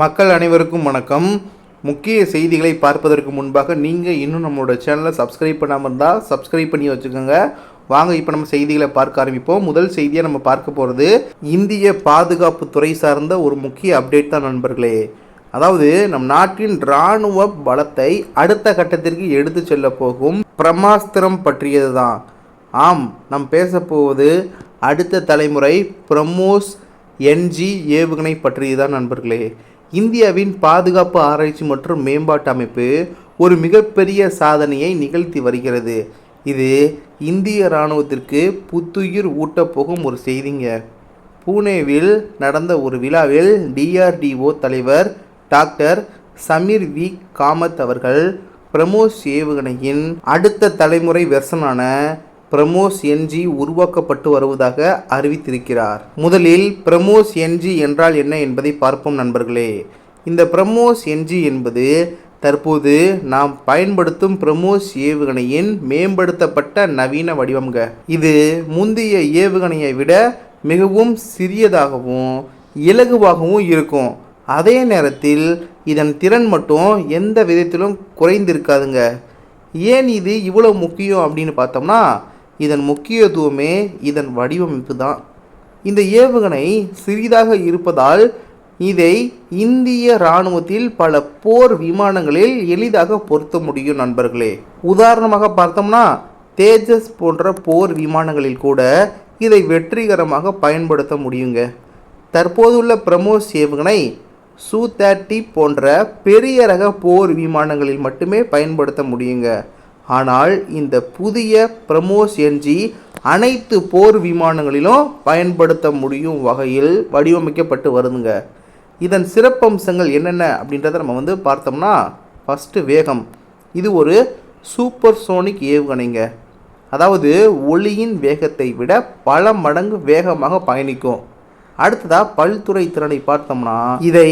மக்கள் அனைவருக்கும் வணக்கம். முக்கிய செய்திகளை பார்ப்பதற்கு முன்பாக நீங்கள் இன்னும் நம்மளோட சேனலை சப்ஸ்கிரைப் பண்ணாமல் இருந்தால் சப்ஸ்கிரைப் பண்ணி வச்சுக்கோங்க. வாங்க இப்போ நம்ம செய்திகளை பார்க்க ஆரம்பிப்போம். முதல் செய்தியாக நம்ம பார்க்க போகிறது இந்திய பாதுகாப்பு துறை சார்ந்த ஒரு முக்கிய அப்டேட் தான் நண்பர்களே. அதாவது நம் நாட்டின் இராணுவ பலத்தை அடுத்த கட்டத்திற்கு எடுத்து செல்ல போகும் பிரம்மாஸ்திரம் பற்றியது தான் ஆம் நாம் பேச போவது அடுத்த தலைமுறை பிரம்மோஸ் என்ஜி ஏவுகணை பற்றியதுதான் நண்பர்களே. இந்தியாவின் பாதுகாப்பு ஆராய்ச்சி மற்றும் மேம்பாட்டு அமைப்பு ஒரு மிகப்பெரிய சாதனையை நிகழ்த்தி வருகிறது. இது இந்திய இராணுவத்திற்கு புத்துயிர் ஊட்டப்போகும் ஒரு செய்திங்க. பூனேவில் நடந்த ஒரு விழாவில் டிஆர்டிஓ தலைவர் டாக்டர் சமீர் வி. காமத் அவர்கள் பிரமோஸ் ஏவுகணையின் அடுத்த தலைமுறை வெர்சனான பிரமோஸ் என்ஜி உருவாக்கப்பட்டு வருவதாக அறிவித்திருக்கிறார். முதலில் பிரமோஸ் என்ஜி என்றால் என்ன என்பதை பார்ப்போம் நண்பர்களே. இந்த பிரமோஸ் என்ஜி என்பது தற்போது நாம் பயன்படுத்தும் பிரமோஸ் ஏவுகணையின் மேம்படுத்தப்பட்ட நவீன வடிவம்ங்க. இது முந்தைய ஏவுகணையை விட மிகவும் சிறியதாகவும் இலகுவாகவும் இருக்கும். அதே நேரத்தில் இதன் திறன் மட்டும் எந்த விதத்திலும் குறைந்திருக்காதுங்க. ஏன் இது இவ்வளோ முக்கியம் அப்படின்னு பார்த்தோம்னா இதன் முக்கியத்துவமே இதன் வடிவமைப்பு தான் இந்த ஏவுகணை சிறிதாக இருப்பதால் இதை இந்திய இராணுவத்தில் பல போர் விமானங்களில் எளிதாக பொருத்த முடியும் நண்பர்களே. உதாரணமாக பார்த்தோம்னா தேஜஸ் போன்ற போர் விமானங்களில் கூட இதை வெற்றிகரமாக பயன்படுத்த முடியுங்க. தற்போதுள்ள பிரமோஸ் ஏவுகணை சூ தேர்ட்டி போன்ற பெரிய ரக போர் விமானங்களில் மட்டுமே பயன்படுத்த முடியுங்க. ஆனால் இந்த புதிய பிரமோஸ் என்ஜி அனைத்து போர் விமானங்களிலும் பயன்படுத்த முடியும் வகையில் வடிவமைக்கப்பட்டு வருதுங்க. இதன் சிறப்பம்சங்கள் என்னென்ன அப்படின்றத நம்ம வந்து பார்த்தோம்னா ஃபஸ்ட்டு வேகம். இது ஒரு சூப்பர் சோனிக் ஏவுகணைங்க. அதாவது ஒளியின் வேகத்தை விட பல மடங்கு வேகமாக பயணிக்கும். அடுத்ததாக பல்துறை திறனை பார்த்தோம்னா இதை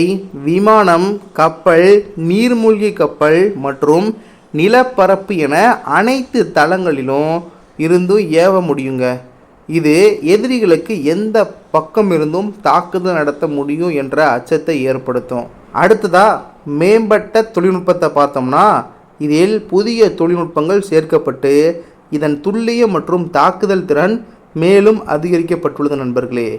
விமானம் கப்பல் நீர்மூழ்கி கப்பல் மற்றும் நிலப்பரப்பு என அனைத்து தளங்களிலும் இருந்தும் ஏவ முடியுங்க. இது எதிரிகளுக்கு எந்த பக்கம் இருந்தும் தாக்குதல் நடத்த முடியும் என்ற அச்சத்தை ஏற்படுத்தும். அடுத்ததாக மேம்பட்ட தொழில்நுட்பத்தை பார்த்தோம்னா இதில் புதிய தொழில்நுட்பங்கள் சேர்க்கப்பட்டு இதன் துல்லிய மற்றும் தாக்குதல் திறன் மேலும் அதிகரிக்கப்பட்டுள்ளது நண்பர்களே.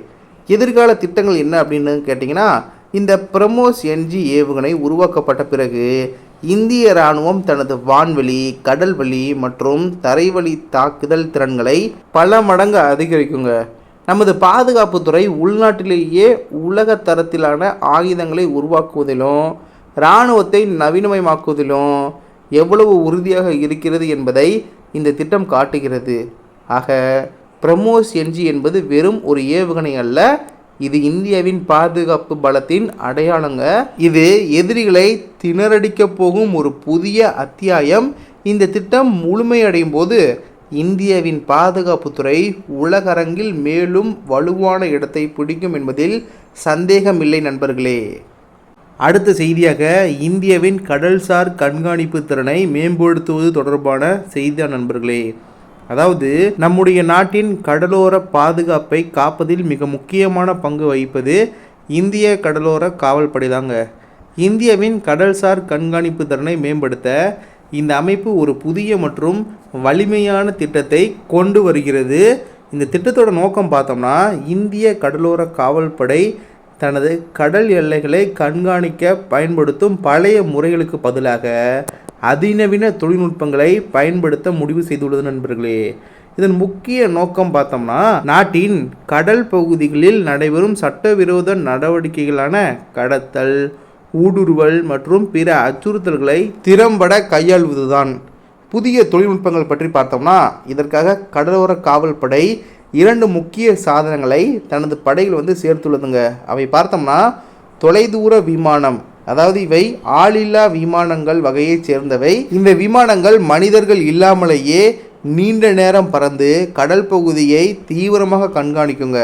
எதிர்கால திட்டங்கள் என்ன அப்படின்னு கேட்டிங்கன்னா இந்த பிரமோஸ் என்ஜி ஏவுகணை உருவாக்கப்பட்ட பிறகு இந்திய இராணுவம் தனது வான்வெளி கடல்வெளி மற்றும் தரைவழி தாக்குதல் திறன்களை பல மடங்கு அதிகரிக்குங்க. நமது பாதுகாப்புத்துறை உள்நாட்டிலேயே உலக தரத்திலான ஆயுதங்களை உருவாக்குவதிலும் இராணுவத்தை நவீனமயமாக்குவதிலும் எவ்வளவு உறுதியாக இருக்கிறது என்பதை இந்த திட்டம் காட்டுகிறது. ஆக பிரமோஸ் என்ஜி என்பது வெறும் ஒரு ஏவுகணை அல்ல இது இந்தியாவின் பாதுகாப்பு பலத்தின் அடையாளங்க. இது எதிரிகளை திணறடிக்க போகும் ஒரு புதிய அத்தியாயம். இந்த திட்டம் முழுமையடையும் போது இந்தியாவின் பாதுகாப்புத்துறை உலகரங்கில் மேலும் வலுவான இடத்தை பிடிக்கும் என்பதில் சந்தேகமில்லை நண்பர்களே. அடுத்த செய்தியாக இந்தியாவின் கடல்சார் கண்காணிப்பு திறனை மேம்படுத்துவது தொடர்பான செய்தி நண்பர்களே. அதாவது நம்முடைய நாட்டின் கடலோர பாதுகாப்பை காப்பதில் மிக முக்கியமான பங்கு வகிப்பது இந்திய கடலோர காவல்படை தாங்க இந்தியாவின் கடல்சார் கண்காணிப்பு திறனை மேம்படுத்த இந்த அமைப்பு ஒரு புதிய மற்றும் வலிமையான திட்டத்தை கொண்டு வருகிறது. இந்த திட்டத்தோட நோக்கம் பார்த்தோம்னா இந்திய கடலோர காவல்படை தனது கடல் எல்லைகளை கண்காணிக்க பயன்படுத்தும் பழைய முறைகளுக்கு பதிலாக அதிநவீன தொழில்நுட்பங்களை பயன்படுத்த முடிவு செய்துள்ளது நண்பர்களே. இதன் முக்கிய நோக்கம் பார்த்தோம்னா நாட்டின் கடல் பகுதிகளில் நடைபெறும் சட்டவிரோத நடவடிக்கைகளான கடத்தல் ஊடுருவல் மற்றும் பிற அச்சுறுத்தல்களை திறம்பட கையாள்வதுதான். புதிய தொழில்நுட்பங்கள் பற்றி பார்த்தோம்னா இதற்காக கடலோர காவல்படை இரண்டு முக்கிய சாதனங்களை தனது படையில் வந்து சேர்த்துள்ளதுங்க. அவை பார்த்தோம்னா தொலைதூர விமானம் அதாவது இவை ஆளில்லா விமானங்கள் வகையைச் சேர்ந்தவை. இந்த விமானங்கள் மனிதர்கள் இல்லாமலேயே நீண்ட நேரம் பறந்து கடல் பகுதியை தீவிரமாக கண்காணிக்குங்க.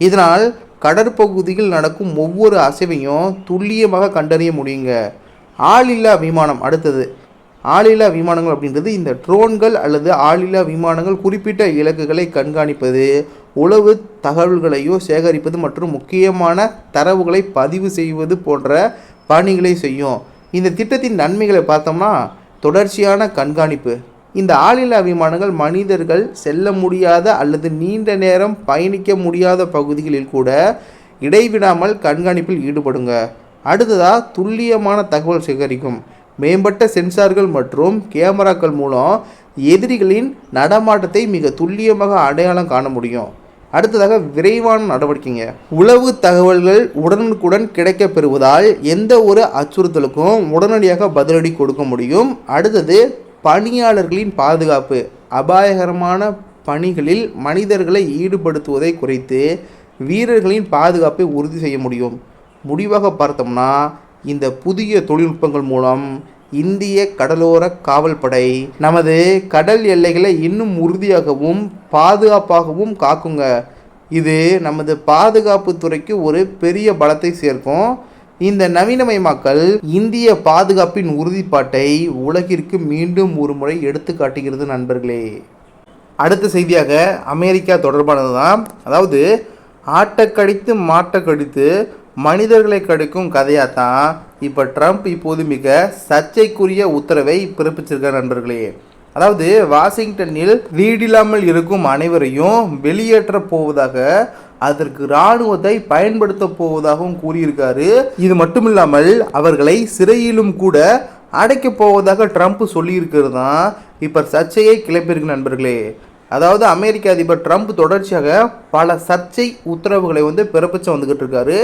இதனால் கடற்பகுதியில் நடக்கும் ஒவ்வொரு அசைவையும் துல்லியமாக கண்டறிய முடியுங்க. ஆளில்லா விமானம் அடுத்தது. ஆளில்லா விமானங்கள் அப்படின்றது இந்த ட்ரோன்கள் அல்லது ஆளில்லா விமானங்கள் குறிப்பிட்ட இலக்குகளை கண்காணிப்பது உளவு தகவல்களையோ சேகரிப்பது மற்றும் முக்கியமான தரவுகளை பதிவு செய்வது போன்ற பணிகளை செய்யும். இந்த திட்டத்தின் நன்மைகளை பார்த்தோம்னா தொடர்ச்சியான கண்காணிப்பு. இந்த ஆளில்லா விமானங்கள் மனிதர்கள் செல்ல முடியாத அல்லது நீண்ட நேரம் பயணிக்க முடியாத பகுதிகளில் கூட இடைவிடாமல் கண்காணிப்பில் ஈடுபடுங்க. அடுத்ததாக துல்லியமான தகவல் சேகரிக்கும். மேம்பட்ட சென்சார்கள் மற்றும் கேமராக்கள் மூலம் எதிரிகளின் நடமாட்டத்தை மிக துல்லியமாக அடையாளம் காண முடியும். அடுத்ததாக விரைவான நடவடிக்கைங்க. உளவு தகவல்கள் உடனுக்குடன் கிடைக்கப் பெறுவதால் எந்த ஒரு அச்சுறுத்தலுக்கும் உடனடியாக பதிலடி கொடுக்க முடியும். அடுத்தது பணியாளர்களின் பாதுகாப்பு. அபாயகரமான பணிகளில் மனிதர்களை ஈடுபடுத்துவதை குறைத்து வீரர்களின் பாதுகாப்பை உறுதி செய்ய முடியும். முடிவாக பார்த்தோம்னா இந்த புதிய தொழில்நுட்பங்கள் மூலம் இந்திய கடலோர காவல்படை. நமது கடல் எல்லைகளை இன்னும் உறுதியாகவும் பாதுகாப்பாகவும் காக்குங்க. இது நமது பாதுகாப்பு துறைக்கு ஒரு பெரிய பலத்தை சேர்க்கும். இந்த நவீனமயமாக்கல் இந்திய பாதுகாப்பின் உறுதிப்பாட்டை உலகிற்கு மீண்டும் ஒரு முறை எடுத்து காட்டுகிறது நண்பர்களே. அடுத்த செய்தியாக அமெரிக்கா தொடர்பானது தான் அதாவது ஆட்டக்கடித்து மாட்டக்கடித்து மனிதர்களை கடிக்கும் கதையாக தான் இப்போ ட்ரம்ப் இப்போது மிக சர்ச்சைக்குரிய உத்தரவை பிறப்பிச்சிருக்கார் நண்பர்களே. அதாவது வாஷிங்டனில் வீடில்லாமல் இருக்கும் அனைவரையும் வெளியேற்ற போவதாக அதற்கு இராணுவத்தை பயன்படுத்த போவதாகவும் கூறியிருக்காரு. இது மட்டும் இல்லாமல் அவர்களை சிறையிலும் கூட அடைக்கப் போவதாக ட்ரம்ப் சொல்லியிருக்கிறது தான் இப்போ சர்ச்சையை கிளப்பியிருக்கு நண்பர்களே. அதாவது அமெரிக்க அதிபர் ட்ரம்ப் தொடர்ச்சியாக பல சர்ச்சை உத்தரவுகளை வந்து பிறப்பிச்சு வந்துக்கிட்டு இருக்காரு.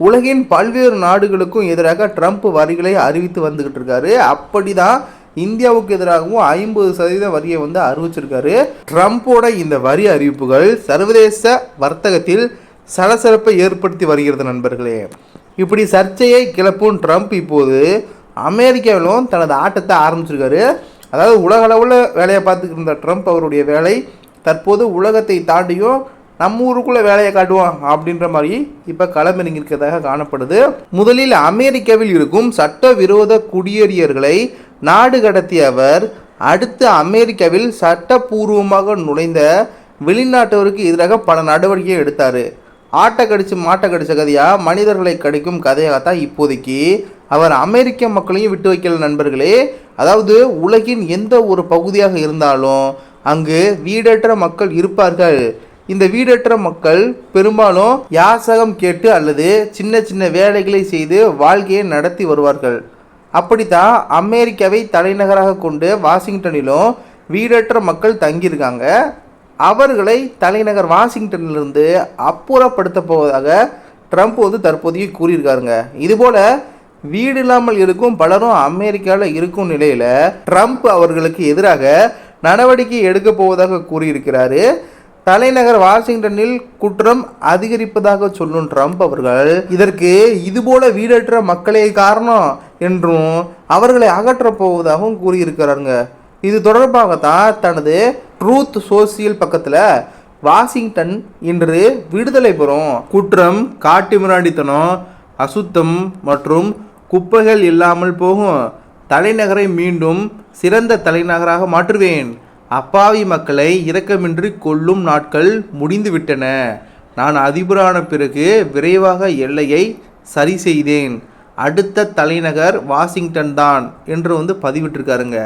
உலகின் பல்வேறு நாடுகளுக்கும் எதிராக ட்ரம்ப் வரிகளை அறிவித்து வந்துக்கிட்டு இருக்காரு. அப்படி தான் இந்தியாவுக்கு எதிராகவும் ஐம்பது சதவீத வரியை வந்து அறிவிச்சிருக்காரு. ட்ரம்ப்போட இந்த வரி அறிவிப்புகள் சர்வதேச வர்த்தகத்தில் சலசலப்பை ஏற்படுத்தி வருகிறது நண்பர்களே. இப்படி சர்ச்சையை கிளப்பும் ட்ரம்ப் இப்போது அமெரிக்காவிலும் தனது ஆட்டத்தை ஆரம்பிச்சிருக்காரு. அதாவது உலக அளவில் வேலையை பார்த்துக்கிட்டு இருந்த ட்ரம்ப் அவருடைய வேலை தற்போது உலகத்தை தாண்டியும் நம்ம ஊருக்குள்ளே வேலையை காட்டுவோம் அப்படின்ற மாதிரி இப்போ களமிறங்கியிருக்கிறதாக காணப்படுது. முதலில் அமெரிக்காவில் இருக்கும் சட்டவிரோத குடியேறியர்களை நாடு கடத்திய அவர் அடுத்து அமெரிக்காவில் சட்டப்பூர்வமாக நுழைந்த வெளிநாட்டவருக்கு எதிராக பல நடவடிக்கையை எடுத்தார். ஆட்டை கடிச்சு மாட்டை கடிச்ச கதையாக மனிதர்களை கடிக்கும் கதையாகத்தான் இப்போதைக்கு அவர் அமெரிக்க மக்களையும் விட்டு வைக்கல நண்பர்களே. அதாவது உலகின் எந்த ஒரு பகுதியாக இருந்தாலும் அங்கு வீடற்ற மக்கள் இருப்பார்கள். இந்த வீடற்ற மக்கள் பெரும்பாலும் யாசகம் கேட்டு அல்லது சின்ன சின்ன வேலைகளை செய்து வாழ்க்கையை நடத்தி வருவார்கள். அப்படித்தான் அமெரிக்காவை தலைநகராக கொண்டு வாஷிங்டனிலும் வீடற்ற மக்கள் தங்கியிருக்காங்க. அவர்களை தலைநகர் வாஷிங்டனிலிருந்து அப்புறப்படுத்த போவதாக ட்ரம்ப் வந்து தற்போதைக்கு கூறியிருக்காருங்க. இதுபோல வீடு இல்லாமல் இருக்கும் பலரும் அமெரிக்காவில் இருக்கும் நிலையில் ட்ரம்ப் அவர்களுக்கு எதிராக நடவடிக்கை எடுக்க போவதாக கூறியிருக்கிறாரு. தலைநகர் வாஷிங்டனில் குற்றம் அதிகரிப்பதாக சொல்லும் ட்ரம்ப் அவர்கள் இதற்கு இதுபோல வீடற்ற மக்களே காரணம் என்றும் அவர்களை அகற்றப் போவதாகவும் கூறியிருக்கிறாருங்க. இது தொடர்பாகத்தான் தனது ட்ரூத் சோசியல் பக்கத்தில் வாஷிங்டன் இன்று விடுதலை பெறும் குற்றம் காட்டுமிராண்டித்தனம் அசுத்தம் மற்றும் குப்பைகள் இல்லாமல் போகும் தலைநகரை மீண்டும் சிறந்த தலைநகராக மாற்றுவேன் அப்பாவி மக்களை இரக்கமின்றி கொல்லும் நாட்கள் முடிந்துவிட்டன. நான் அதிபரான பிறகு விரைவாக எல்லையை சரி செய்தேன். அடுத்த தலைநகர் வாஷிங்டன் தான் என்று வந்து பதிவிட்டிருக்காருங்க.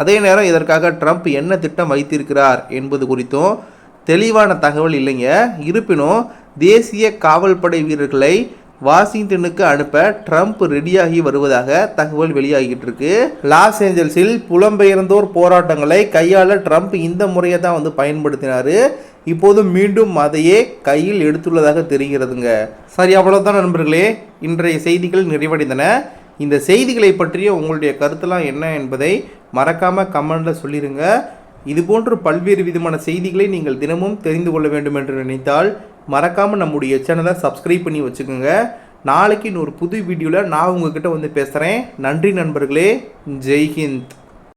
அதே நேரம் இதற்காக ட்ரம்ப் என்ன திட்டம் வைத்திருக்கிறார் என்பது குறித்தும் தெளிவான தகவல் இல்லைங்க. இருப்பினும் தேசிய காவல்படை வீரர்களை வாஷிங்டனுக்கு அனுப்ப ட்ரம்ப் ரெடியாகி வருவதாக தகவல் வெளியாகிட்டு இருக்கு லாஸ் ஏஞ்சல்ஸில் புலம்பெயர்ந்தோர் போராட்டங்களை கையாள ட்ரம்ப் இந்த முறையை தான் வந்து பயன்படுத்தினார். இப்போது மீண்டும் அதையே கையில் எடுத்துள்ளதாக தெரிகிறதுங்க. சரி அவ்வளோதான் நண்பர்களே. இன்றைய செய்திகள் நிறைவடைந்தன. இந்த செய்திகளை பற்றிய உங்களுடைய கருத்தெல்லாம் என்ன என்பதை மறக்காமல் கமெண்டில் சொல்லிடுங்க இதுபோன்று பல்வேறு விதமான செய்திகளை நீங்கள் தினமும் தெரிந்து கொள்ள வேண்டும் என்று நினைத்தால் மறக்காமல் நம்முடைய சேனலை சப்ஸ்கிரைப் பண்ணி வச்சுக்கோங்க. நாளைக்கு இன்னொரு புது வீடியோவில் நான் உங்ககிட்ட வந்து பேசுகிறேன் நன்றி நண்பர்களே. ஜெய்ஹிந்த்.